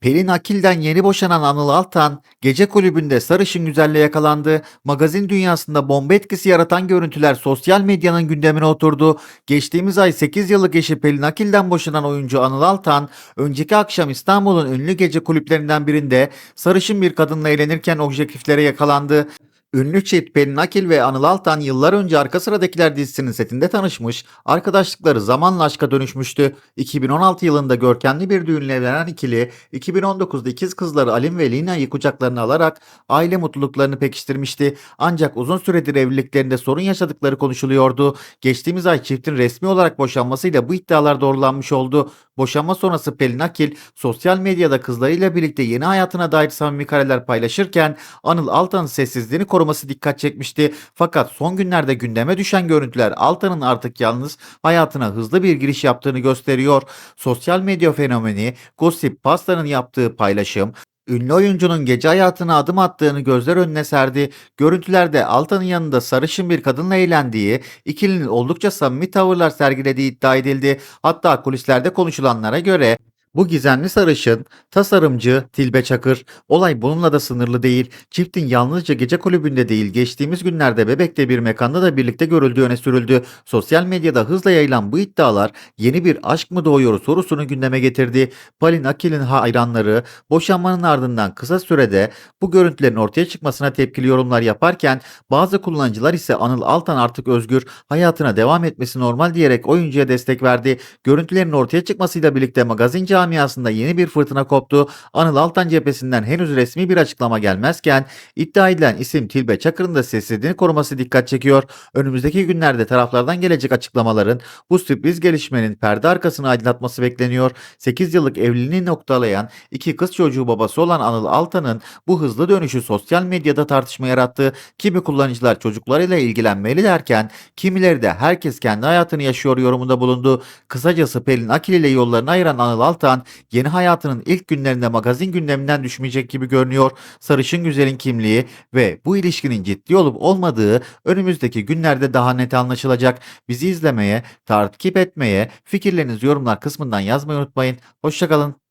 Pelin Akil'den yeni boşanan Anıl Altan, gece kulübünde sarışın güzelle yakalandı. Magazin dünyasında bomba etkisi yaratan görüntüler sosyal medyanın gündemine oturdu. Geçtiğimiz ay 8 yıllık eşi Pelin Akil'den boşanan oyuncu Anıl Altan, önceki akşam İstanbul'un ünlü gece kulüplerinden birinde sarışın bir kadınla eğlenirken objektiflere yakalandı. Ünlü çift Pelin Akil ve Anıl Altan yıllar önce Arka Sıradakiler dizisinin setinde tanışmış, arkadaşlıkları zamanla aşka dönüşmüştü. 2016 yılında görkemli bir düğünle evlenen ikili, 2019'da ikiz kızları Alim ve Lina'yı kucaklarına alarak aile mutluluklarını pekiştirmişti. Ancak uzun süredir evliliklerinde sorun yaşadıkları konuşuluyordu. Geçtiğimiz ay çiftin resmi olarak boşanmasıyla bu iddialar doğrulanmış oldu. Boşanma sonrası Pelin Akil, sosyal medyada kızlarıyla birlikte yeni hayatına dair samimi kareler paylaşırken Anıl Altan'ın sessizliğini koruması dikkat çekmişti. Fakat son günlerde gündeme düşen görüntüler Altan'ın artık yalnız hayatına hızlı bir giriş yaptığını gösteriyor. Sosyal medya fenomeni Gossip Pasta'nın yaptığı paylaşım, Ünlü oyuncunun gece hayatına adım attığını gözler önüne serdi. Görüntülerde Altan'ın yanında sarışın bir kadınla eğlendiği, ikilinin oldukça samimi tavırlar sergilediği iddia edildi. Hatta kulislerde konuşulanlara göre bu gizemli sarışın, tasarımcı Tilbe Çakır. Olay bununla da sınırlı değil. Çiftin yalnızca gece kulübünde değil, geçtiğimiz günlerde Bebek'te bir mekanda da birlikte görüldüğü öne sürüldü. Sosyal medyada hızla yayılan bu iddialar yeni bir aşk mı doğuyor sorusunu gündeme getirdi. Palin Akil'in hayranları boşanmanın ardından kısa sürede bu görüntülerin ortaya çıkmasına tepkili yorumlar yaparken bazı kullanıcılar ise Anıl Altan artık özgür, hayatına devam etmesi normal diyerek oyuncuya destek verdi. Görüntülerin ortaya çıkmasıyla birlikte magazin camiasında yeni bir fırtına koptu. Anıl Altan cephesinden henüz resmi bir açıklama gelmezken iddia edilen isim Tilbe Çakır'ın da sessizliğini koruması dikkat çekiyor. Önümüzdeki günlerde taraflardan gelecek açıklamaların bu sürpriz gelişmenin perde arkasını aydınlatması bekleniyor. 8 yıllık evliliğini noktalayan iki kız çocuğu babası olan Anıl Altan'ın bu hızlı dönüşü sosyal medyada tartışma yarattı. Kimi kullanıcılar çocuklarıyla ilgilenmeli derken kimileri de herkes kendi hayatını yaşıyor yorumunda bulundu. Kısacası Pelin Akil ile yollarını ayıran Anıl Altan yeni hayatının ilk günlerinde magazin gündeminden düşmeyecek gibi görünüyor. Sarışın güzelin kimliği ve bu ilişkinin ciddi olup olmadığı önümüzdeki günlerde daha net anlaşılacak. Bizi izlemeye, takip etmeye, fikirlerinizi yorumlar kısmından yazmayı unutmayın. Hoşçakalın.